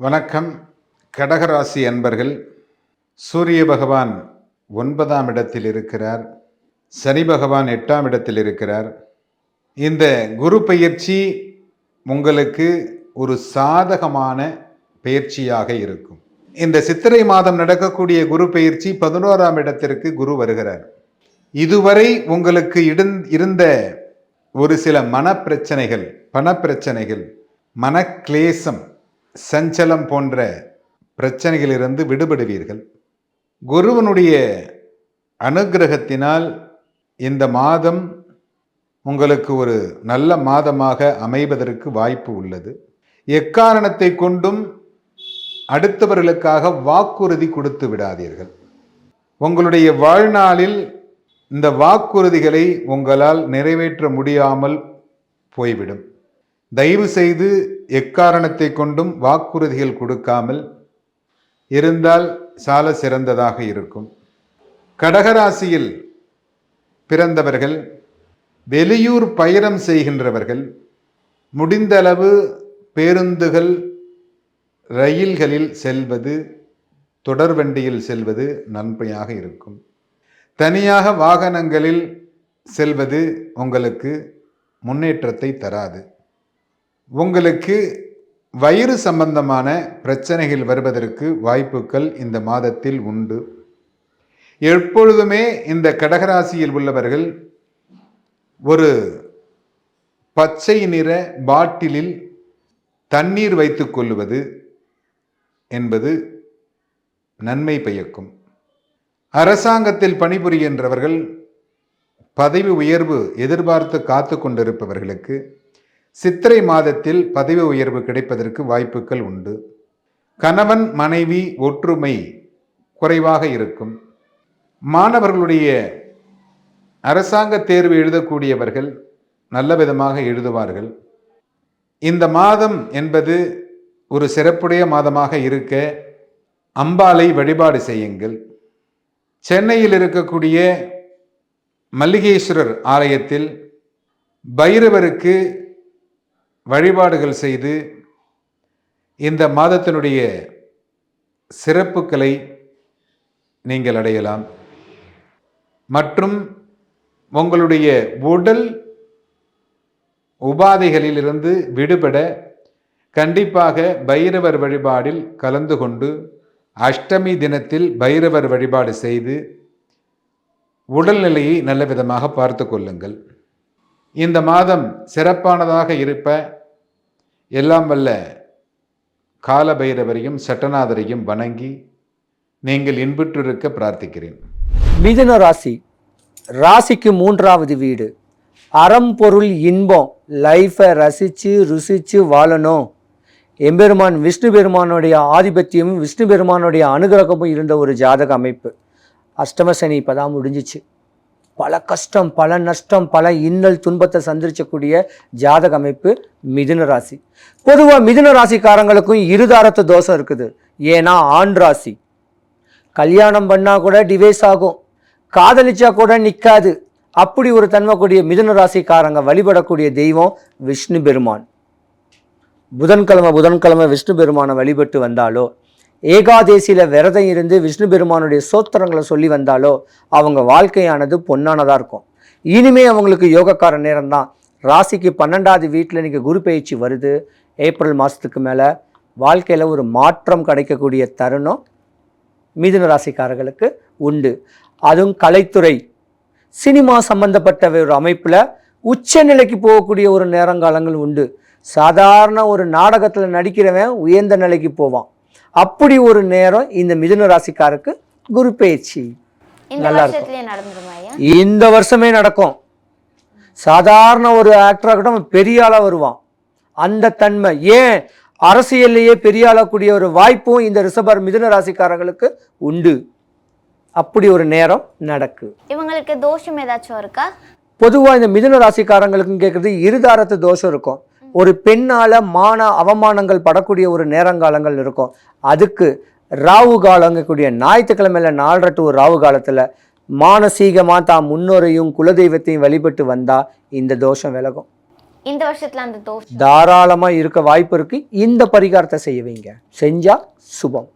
வணக்கம். கடகராசி அன்பர்கள் சூரிய பகவான் ஒன்பதாம் இடத்தில் இருக்கிறார் சனி பகவான் எட்டாம் இடத்தில் இருக்கிறார். இந்த குரு பயிற்சி உங்களுக்கு ஒரு சாதகமான பயிற்சியாக இருக்கும். இந்த சித்திரை மாதம் நடக்கக்கூடிய குரு பயிற்சி பதினோராம் இடத்திற்கு குரு வருகிறார். இதுவரை உங்களுக்கு இடுந் இருந்த ஒரு சில மனப்பிரச்சனைகள் பணப்பிரச்சனைகள் மனக்லேசம் சஞ்சலம் போன்ற பிரச்சனைகளிலிருந்து விடுபடுவீர்கள். குருவனுடைய அனுக்கிரகத்தினால் இந்த மாதம் உங்களுக்கு ஒரு நல்ல மாதமாக அமைவதற்கு வாய்ப்பு உள்ளது. எக்காரணத்தை கொண்டும் அடுத்தவர்களுக்காக வாக்குறுதி கொடுத்து விடாதீர்கள். உங்களுடைய வாழ்நாளில் இந்த வாக்குறுதிகளை உங்களால் நிறைவேற்ற முடியாமல் போய்விடும். தயவு செய்து எக்காரணத்தை கொண்டும் வாக்குறுதிகள் கொடுக்காமல் இருந்தால் சால சிறந்ததாக இருக்கும். கடகராசியில் பிறந்தவர்கள் வெளியூர் பயணம் செய்கின்றவர்கள் முடிந்தளவு பேருந்துகள் ரயில்களில் செல்வது தொடர்வண்டியில் செல்வது நன்மையாக இருக்கும். தனியாக வாகனங்களில் செல்வது உங்களுக்கு முன்னேற்றத்தை தராது. உங்களுக்கு வயிறு சம்பந்தமான பிரச்சனைகள் வருவதற்கு வாய்ப்புகள் இந்த மாதத்தில் உண்டு. எப்பொழுதுமே இந்த கடகராசியில் உள்ளவர்கள் ஒரு பச்சை நிற பாட்டிலில் தண்ணீர் வைத்துக் கொள்வது என்பது நன்மை பயக்கும். அரசாங்கத்தில் பணிபுரிகின்றவர்கள் பதவி உயர்வு எதிர்பார்த்து காத்து கொண்டிருப்பவர்களுக்கு சித்திரை மாதத்தில் பதவி உயர்வு கிடைப்பதற்கு வாய்ப்புகள் உண்டு. கணவன் மனைவி ஒற்றுமை குறைவாக இருக்கும். மாணவர்களுடைய அரசாங்க தேர்வு எழுதக்கூடியவர்கள் நல்ல விதமாக எழுதுவார்கள். இந்த மாதம் என்பது ஒரு சிறப்புடைய மாதமாக இருக்க அம்பாலை வழிபாடு செய்யுங்கள். சென்னையில் இருக்கக்கூடிய மல்லிகேஸ்வரர் ஆலயத்தில் பைரவருக்கு வழிபாடுகள் செய்து இந்த மாதத்தினுடைய சிறப்புகளை நீங்கள் அடையலாம். மற்றும் உங்களுடைய உடல் உபாதைகளிலிருந்து விடுபட கண்டிப்பாக பைரவர் வழிபாடில் கலந்து கொண்டு அஷ்டமி தினத்தில் பைரவர் வழிபாடு செய்து உடல்நிலையை நல்ல விதமாக பார்த்து கொள்ளுங்கள். இந்த மாதம் சிறப்பானதாக இருப்ப எல்லாம் வல்ல கால பைரவரையும் சட்டநாதரையும் வணங்கி நீங்கள் இன்புற்றிருக்க பிரார்த்திக்கிறேன். மிதுன ராசி ராசிக்கு மூன்றாவது வீடு. அறம் பொருள் இன்பம் லைஃப்பை ரசித்து ருசித்து வாழணும். எம்பெருமான் விஷ்ணு பெருமானுடைய ஆதிபத்தியமும் விஷ்ணு பெருமானுடைய அனுகிரகமும் இருந்த ஒரு ஜாதக அமைப்பு. அஷ்டம சனி இப்போ தான் முடிஞ்சிச்சு. பல கஷ்டம் பல நஷ்டம் பல இன்னல் துன்பத்தை சந்திரிச்சக்கூடிய ஜாதக அமைப்பு மிதுன ராசி. பொதுவாக மிதுன ராசிக்காரங்களுக்கும் இருதாரத்து தோஷம் இருக்குது. ஏன்னா ஆண் ராசி. கல்யாணம் பண்ணால் கூட டிவைஸ் ஆகும். காதலிச்சா கூட நிற்காது அப்படி ஒரு தன்மை கூடிய மிதுன ராசிக்காரங்க வழிபடக்கூடிய தெய்வம் விஷ்ணு பெருமான். புதன்கிழமை புதன்கிழமை விஷ்ணு பெருமானை வழிபட்டு வந்தாலோ ஏகாதேசியில் விரதம் இருந்து விஷ்ணு பெருமானுடைய சோத்திரங்களை சொல்லி வந்தாலோ அவங்க வாழ்க்கையானது பொன்னானதாக இருக்கும். இனிமே அவங்களுக்கு யோகக்கார நேரம் தான் ராசிக்கு பன்னெண்டாவது வீட்டில் இன்றைக்கி குரு பயிற்சி வருது. ஏப்ரல் மாதத்துக்கு மேலே வாழ்க்கையில் ஒரு மாற்றம் கிடைக்கக்கூடிய தருணம் மிதுன ராசிக்காரர்களுக்கு உண்டு. அதுவும் கலைத்துறை. சினிமா சம்பந்தப்பட்ட ஒரு அமைப்பில் உச்ச நிலைக்கு போகக்கூடிய ஒரு நேரங்காலங்கள் உண்டு. சாதாரண ஒரு நாடகத்தில் நடிக்கிறவன் உயர்ந்த நிலைக்கு போவான். அப்படி ஒரு நேரம் இந்த மிதுன ராசிக்காருக்கு குரு பயிற்சி நல்லா இருக்கும். இந்த வருஷமே நடக்கும். சாதாரண ஒரு ஆக்டராக கூட பெரிய ஆளாக வருவான். அந்த தன்மை. ஏன்? அரசியல்லையே பெரிய ஆளக்கூடிய ஒரு வாய்ப்பும் இந்த ரிஷபர் மிதுன ராசிக்காரங்களுக்கு உண்டு. அப்படி ஒரு நேரம் நடக்கு. இவங்களுக்கு தோஷம் ஏதாச்சும் இருக்கா? பொதுவாக இந்த மிதுன ராசிக்காரங்களுக்கும் கேட்குறது இருதாரத்து தோஷம் இருக்கும். ஒரு பெண்ணால் மான அவமானங்கள் படக்கூடிய ஒரு நேரங்காலங்கள் இருக்கும். அதுக்கு ராவு காலங்கக்கூடிய ஞாயிற்றுக்கிழமையில நாலரை டு ராவு காலத்தில் மானசீகமாக தான் முன்னோரையும் குலதெய்வத்தையும் வழிபட்டு வந்தால் இந்த தோஷம் விலகும். இந்த வருஷத்துல அந்த தோஷம். தாராளமாக இருக்க வாய்ப்பு இருக்கு. இந்த பரிகாரத்தை செய்ய வைங்க செஞ்சா சுபம்.